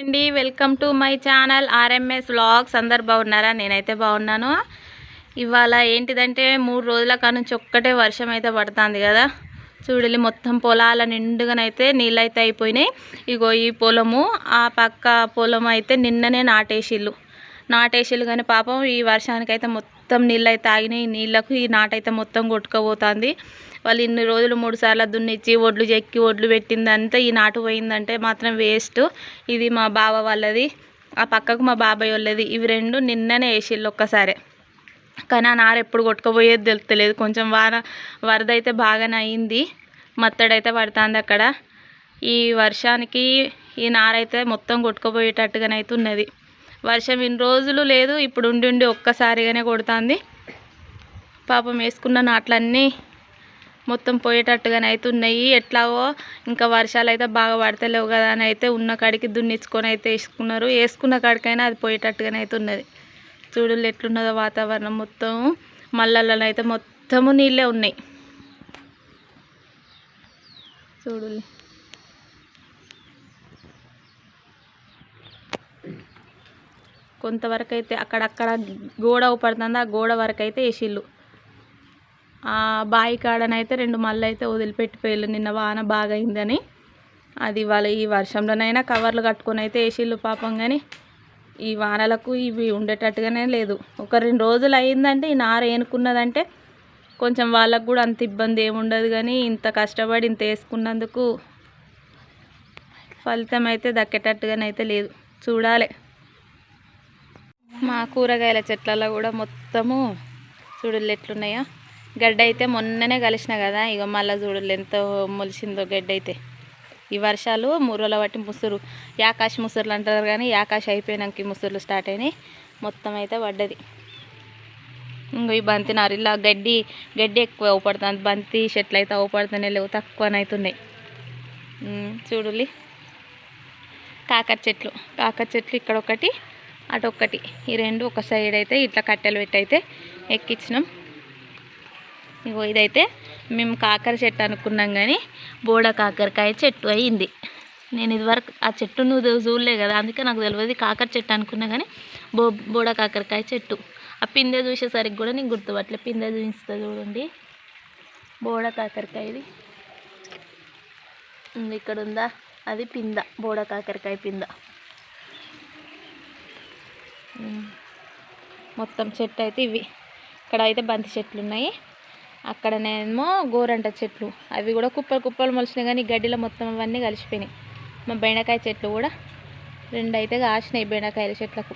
అండి welcome to my channel RMS vlogs. అందరు బాగున్నారా? నేనైతే బాగున్నాను. ఇవాళ ఏంటిదంటే మూడు రోజుల కానుంచి ఒక్కటే వర్షం అయితే పడుతుంది కదా. చూడలి మొత్తం పొలాల నిండుగానైతే నీళ్ళు అయితే అయిపోయినాయి. ఇగో ఈ పొలము ఆ పక్క పొలం అయితే నిన్ననే నాటేసిళ్ళు. నాటేసిళ్ళు కానీ పాపం ఈ వర్షానికైతే మొత్తం నీళ్ళు అయితే ఆగినాయి ఈ నీళ్ళకు ఈ నాటైతే మొత్తం కొట్టుకుపోతుంది. వాళ్ళు ఇన్ని రోజులు మూడు సార్లు దున్నిచ్చి ఒడ్లు చెక్కి ఒడ్లు పెట్టిందంతా ఈ నాటు పోయిందంటే మాత్రం వేస్ట్. ఇది మా బావ వాళ్ళది. ఆ పక్కకు మా బాబాయ్ వాళ్ళది. ఇవి రెండు నిన్ననే వేసిళ్ళు ఒక్కసారే. కానీ ఆ నార ఎప్పుడు కొట్టుకుపోయేది తెలుస్తలేదు కొంచెం వాన వరద అయితే బాగానే అయింది. మత్తడైతే పడుతుంది అక్కడ. ఈ వర్షానికి ఈ నారైతే మొత్తం కొట్టుకుపోయేటట్టుగానైతే ఉన్నది. వర్షం ఇన్ని రోజులు లేదు ఇప్పుడు ఉండి ఉండి ఒక్కసారిగానే కొడుతుంది. పాపం వేసుకున్న నాట్లన్నీ మొత్తం పోయేటట్టుగానే అయితే ఉన్నాయి. ఎట్లాగో ఇంకా వర్షాలు అయితే బాగా పడతలేవు కదా అని అయితే ఉన్న కాడికి దున్నిచ్చుకొని అయితే వేసుకున్నారు. వేసుకున్న కాడికైనా అది పోయేటట్టుగానే అయితే ఉన్నది. చూడు ఎట్లున్నదో వాతావరణం మొత్తం. మల్లలనైతే మొత్తము నీళ్ళే ఉన్నాయి. చూడు. కొంతవరకు అయితే అక్కడక్కడ గోడ పడుతుంది ఆ గోడ వరకు అయితే వేసిళ్ళు ఆ బావి కాడనైతే రెండు మళ్ళీ అయితే వదిలిపెట్టిపోయారు నిన్న వాన బాగా అయిందని అది వాళ్ళ ఈ వర్షంలోనైనా కవర్లు కట్టుకొని అయితే వేసిళ్ళు పాపం కానీ ఈ వానలకు ఇవి ఉండేటట్టుగానే లేదు. ఒక రెండు రోజులు అయిందంటే ఈ నార ఏనుకున్నదంటే కొంచెం వాళ్ళకు కూడా అంత ఇబ్బంది ఏముండదు కానీ ఇంత కష్టపడి ఇంత వేసుకున్నందుకు ఫలితం అయితే దక్కేటట్టుగానైతే లేదు. చూడాలి. మా కూరగాయల చెట్లలో కూడా మొత్తము చూడులు ఎట్లున్నాయో. గడ్డ అయితే మొన్ననే కలిసిన కదా ఇక మళ్ళీ చూడులు ఎంతో మొలిసిందో గడ్డ అయితే ఈ వర్షాలు ముర్రల బట్టి ముసురు. యాకాశ ముసురులు అంటారు కానీ యాకాశ అయిపోయినాక ఈ ముసురులు స్టార్ట్ అయినాయి. మొత్తం అయితే పడ్డది. ఇంకో ఈ బంతి నారు ఇలా గడ్డి గడ్డి ఎక్కువ అవుపడుతుంది. బంతి చెట్లు అయితే అవుపడుతున్నాయి లేవు తక్కువనైతున్నాయి చూడులి కాకర చెట్లు. కాకర చెట్లు ఇక్కడ ఒకటి. అటు ఒకటి ఈ రెండు ఒక సైడ్ అయితే ఇట్లా కట్టెలు పెట్టి అయితే ఎక్కించినాం ఇగో ఇదైతే మేము కాకర చెట్టు అనుకున్నాం కానీ బోడ కాకరకాయ చెట్టు అయింది. నేను ఇదివరకు ఆ చెట్టు నువ్వు చూడలే కదా అందుకే నాకు తెలియదు కాకర చెట్టు అనుకున్నా కానీ బో బోడ కాకరకాయ చెట్టు. ఆ పిందె చూసేసరికి కూడా నీకు గుర్తుపట్టలే. పిందె చూపిస్తా చూడండి. బోడ కాకరకాయది. ఇక్కడ ఉందా అది పింద బోడ కాకరకాయ పింద. మొత్తం చెట్టు అయితే ఇవి. ఇక్కడ అయితే బంతి చెట్లు ఉన్నాయి. అక్కడనేమో గోరంట చెట్లు. అవి కూడా కుప్పలు కుప్పలు మొలిచినాయి కానీ గడ్డిలో మొత్తం అవన్నీ కలిసిపోయినాయి. మా బెండకాయ చెట్లు కూడా రెండు అయితే కాసినాయి బెండకాయల చెట్లకు.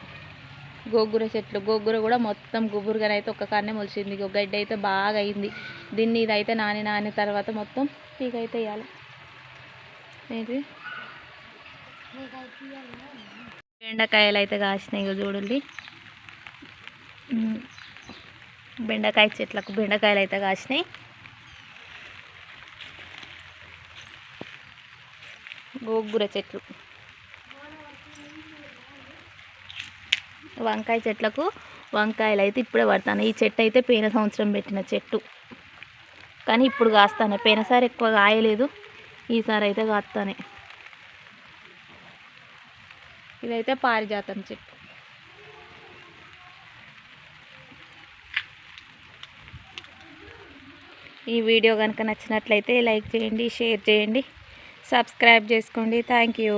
గోగుర చెట్లు. గోగుర కూడా మొత్తం గుబురుగానే అయితే ఒక్క కాడనే మొలిచింది. గడ్డి అయితే బాగా అయింది. దీన్ని ఇదైతే నాని నాని తర్వాత మొత్తం పీకైతే వేయాలి ఏంటి బెండకాయలు అయితే కాసినాయి చూడండి. బెండకాయ చెట్లకు బెండకాయలు అయితే కాసినాయి. గోగుర చెట్లు. వంకాయ చెట్లకు వంకాయలు అయితే ఇప్పుడే పడతాను. ఈ చెట్టు అయితే పోయిన సంవత్సరం పెట్టిన చెట్టు. కానీ ఇప్పుడు కాస్తానే. పోయినసారి ఎక్కువ కాయలేదు. ఈసారి అయితే కాస్తానే. ఇదైతే పారిజాతం చెట్టు. ఈ వీడియో కనుక నచ్చినట్లయితే లైక్ చేయండి షేర్ చేయండి సబ్స్క్రైబ్ చేసుకోండి. Thank you.